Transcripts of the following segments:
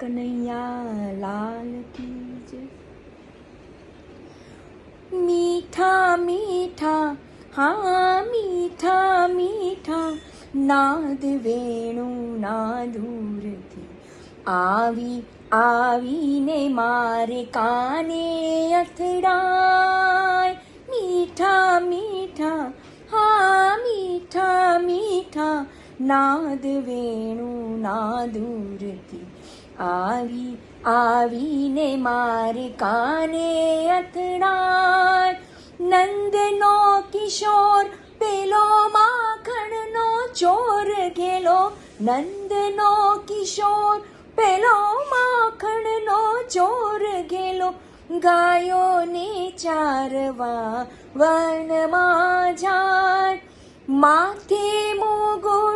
કનૈયા લાલ કી મીઠા મીઠા હા મીઠા મીઠા નાદ વેણુ ના દૂરથી આવી આવીને મારે કાને અથડાય મીઠા મીઠા હા મીઠા મીઠા નાદ વેણુ ના દૂરથી આવી, આવીને મારે કાને અથડાય? નંદનો કિશોર, પેલો માખણનો ચોર ગેલો નંદનો કિશોર, પેલો માખણનો ચોર ગેલો ગાયોને ચારવા વનમાં જાય. માથે મુગુટ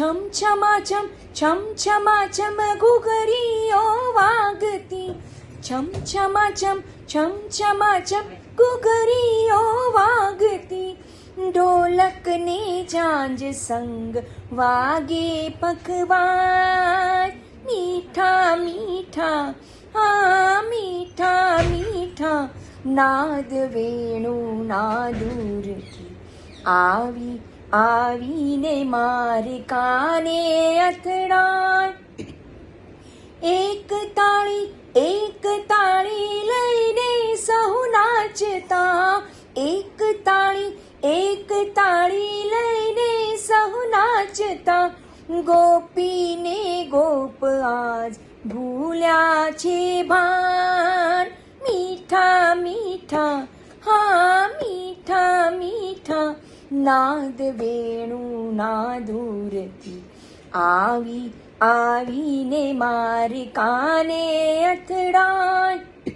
છમ છમા છમ છમ છમા છમ ઘુઘરીઓ વાગતી. છમ છમા છમ છમ છમા છમ ઘુઘરીઓ વાગતી. ઢોલકને જાંજ સંગ વાગે પખવાય. મીઠા મીઠા, હા, મીઠા મીઠા. નાદ વેણુ ના દૂરથી આવી આવીને મારી કાને અથડાય એક તાળી એક તાળી લઈને સહુ નાચતા. એક તાળી એક તાળી લઈને સહુ નાચતા. ગોપીને ગોપ આજ ભૂલ્યા છે ભાન નાદ વેણું ના આવી આવીને મારે કાને અથડાટ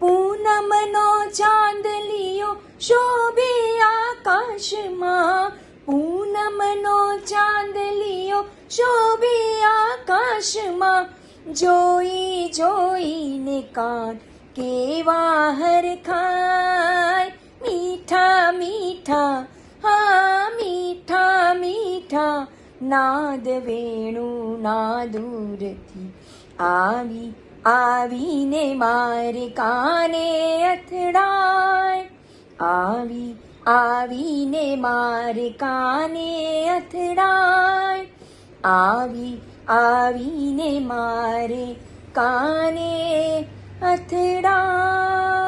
પૂનમનો ચાંદલિયો શોભે આકાશમાં પૂનમનો ચાંદલિયો શોભે આકાશમાં જોઈ જોઈને કાન કેવા હરખાય મીઠા મીઠા, હા, મીઠા મીઠા, નાદ વેણુ ના દૂરથી આવી, આવીને મારે કાને અથડાય. આવી, આવીને મારે કાને અથડાય. આવી, આવીને મારે કાને અથડાય.